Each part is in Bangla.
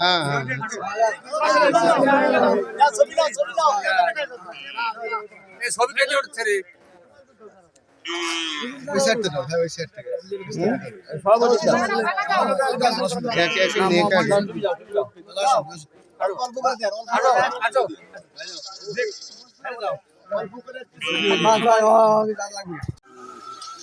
হ্যাঁ হ্যাঁ। কেটে উঠছে রে ওই সাইড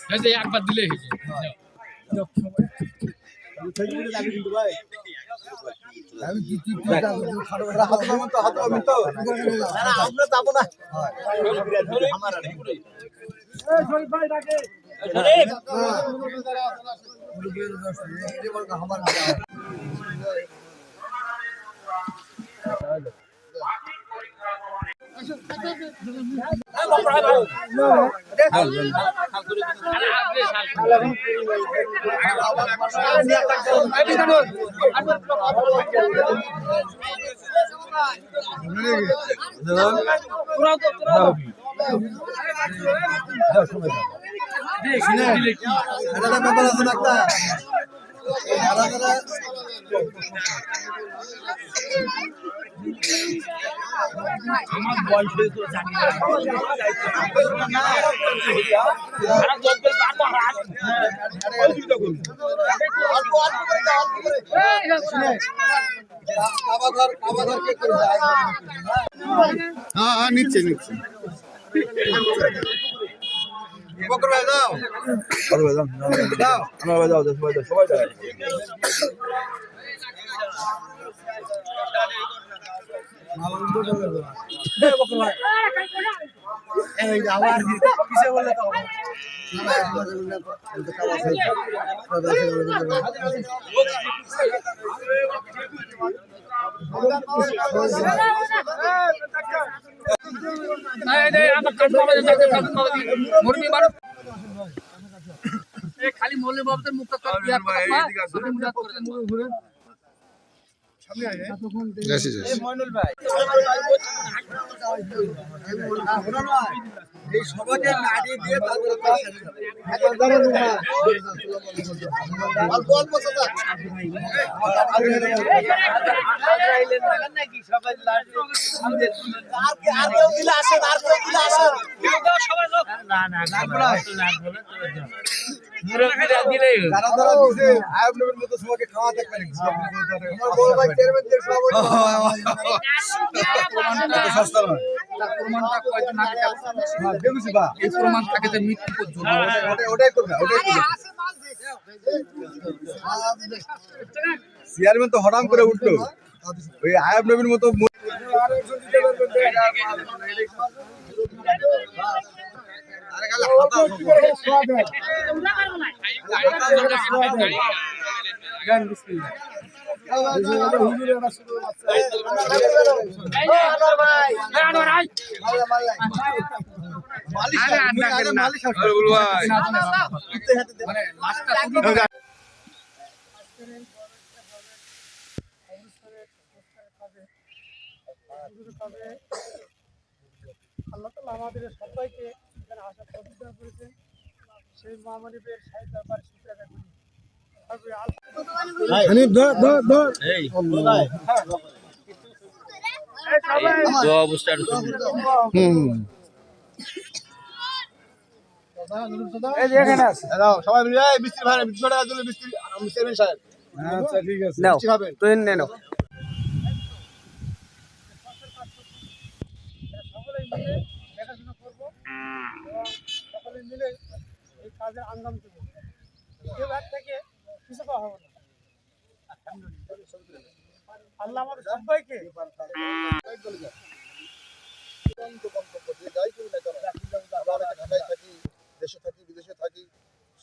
সাইড থেকে এক এক নিয়ে কাট দাও কামড় দাও আরে মুরুম করে কেন হয়েছে একবার দিলে ব্যাপার আছে না একটা হ্যাঁ হ্যাঁ নিচ্ছে নিচ্ছে। বকর ভাই দাও। দাও। মুরগি মানুষ খালি মল্লি বাবুদের যাচ্ছি যাচ্ছি এই সবাইকে নাড়িয়ে দিয়ে তারপরে অল্প অল্প সাদা আর আর কেউ দিলে আসেন আর কেউ দিলে আসেন চেয়ারম্যান তো হঠাৎ করে উঠল। ওই আয়ব নবীর মতো আল্লাহ তালা আমাদের সবাইকে এখানে আসার প্রতিজ্ঞা করেছেন সেই মহামারীদের সাহিত্য ব্যাপারে শুক্রিয়া করি তারপরে আল্লাহ। হুম। দাও সবাই মিলে এই মিস্ত্রি ভাই মিস্ত্রি ছড়া দিলে মিস্ত্রি আমি সাহেব। আচ্ছা ঠিক আছে। নাও হবে সকলে কাজের আঞ্জাম দেবো। কেউ এক থেকে কিছু পাওয়া হবে না। আল্লাহ সবাইকে বিদেশে থাকি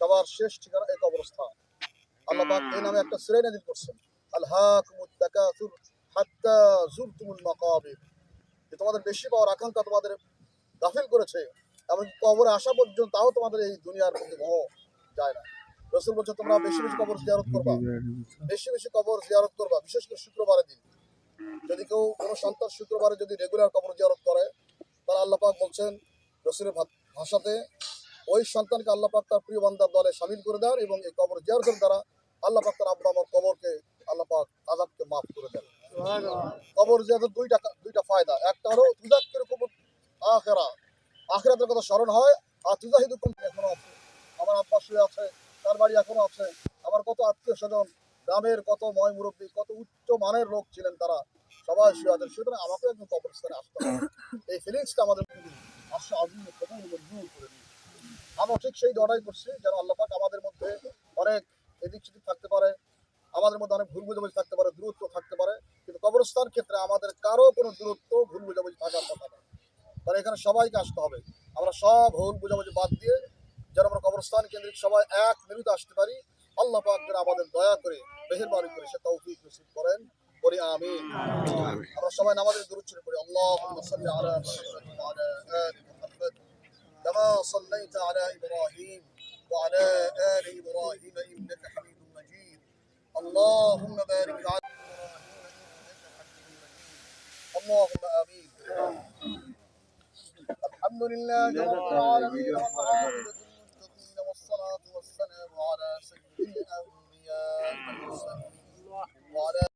সবার শেষ ঠিকানা এক অবস্থা। আল্লাহ নামে একটা শ্রেণি তোমাদের বেশি পাওয়ার আকাঙ্ক্ষা তোমাদের দাফিল করেছে। এমনকি কবরে আসা পর্যন্ত তাও তোমাদের এই দুনিয়ার প্রতি মোহ যায় না। রসুল বলছে তোমরা বেশি বেশি কবর জিয়ারত করবা। বেশি বেশি কবর জিয়ারত করবা বিশেষ করে শুক্রবারের দিন। যদি কেউ কোনো সন্তান শুক্রবারে যদি রেগুলার কবর জিয়ারত করে তাহলে আল্লাহ পাক বলছেন রসুলের ভাষাতে ওই সন্তানকে আল্লাপাক তার প্রিয় বান্দার দলে সামিল করে দেন এবং এই কবর জিয়ারতের দ্বারা আল্লাহ পাক তার আব্বা আমার কবরকে আল্লাহ পাক আজাবকে মাফ করে দেন। কবর জিয়ারতের দুইটা দুইটা ফায়দা। একটা হলো আখেরা আখেরাতের কথা স্মরণ হয়, আর তুজাহিদু কুম এখনও আছে আমার আব্বা শুয়ে আছে, তার বাড়ি এখনও আছে। আমার কত আত্মীয় স্বজন, গ্রামের কত ময় মুরব্বী, কত উচ্চ মানের লোক ছিলেন তারা। সবাই শুয়ে আছেন সুতরাং আমাকে একদম কবরস্থানে আসতে হবে। এই ফিলিংসটা আমাদের আজিম কবুল মঞ্জুর করে দিন আমরা ঠিক সেই দড়াই করছি, যেন আল্লাহ পাক আমাদের মধ্যে অনেক এদিক সেদিক থাকতে পারে, আমাদের মধ্যে অনেক ভুল বুঝাবুঝি থাকতে পারে, দূরত্ব থাকতে পারে। কিন্তু কবরস্থান ক্ষেত্রে আমাদের কারও কোনো দূরত্ব, ভুল বুঝাবুঝি থাকার কথা না কারণ এখানে সবাইকে আসতে হবে। সব ভুল বুঝাবুঝি বাদ দিয়ে যেন আমরা কবরস্থান কেন্দ্রিক সবাই এক মিনিট আসতে পারি আল্লাহ পাক যেন আমাদের দয়া করে মেহেরবানি করে সে তৌফিক নসিব করেন করি আমিন আমরা সবাই নামাজের দূর ছেড়ে পড়ি আল্লাহুম্মা সাল্লি আলা মুহাম্মাদ ওয়া আলা আলি মুহাম্মাদ كما صليت على ابراهيم وعلى ال ابراهيم انك حميد مجيد اللهم بارك على اللهم امين الحمد لله رب العالمين والعاقبة للمتقين والصلاة والسلام على سيد الأنبياء والمرسلين وعلى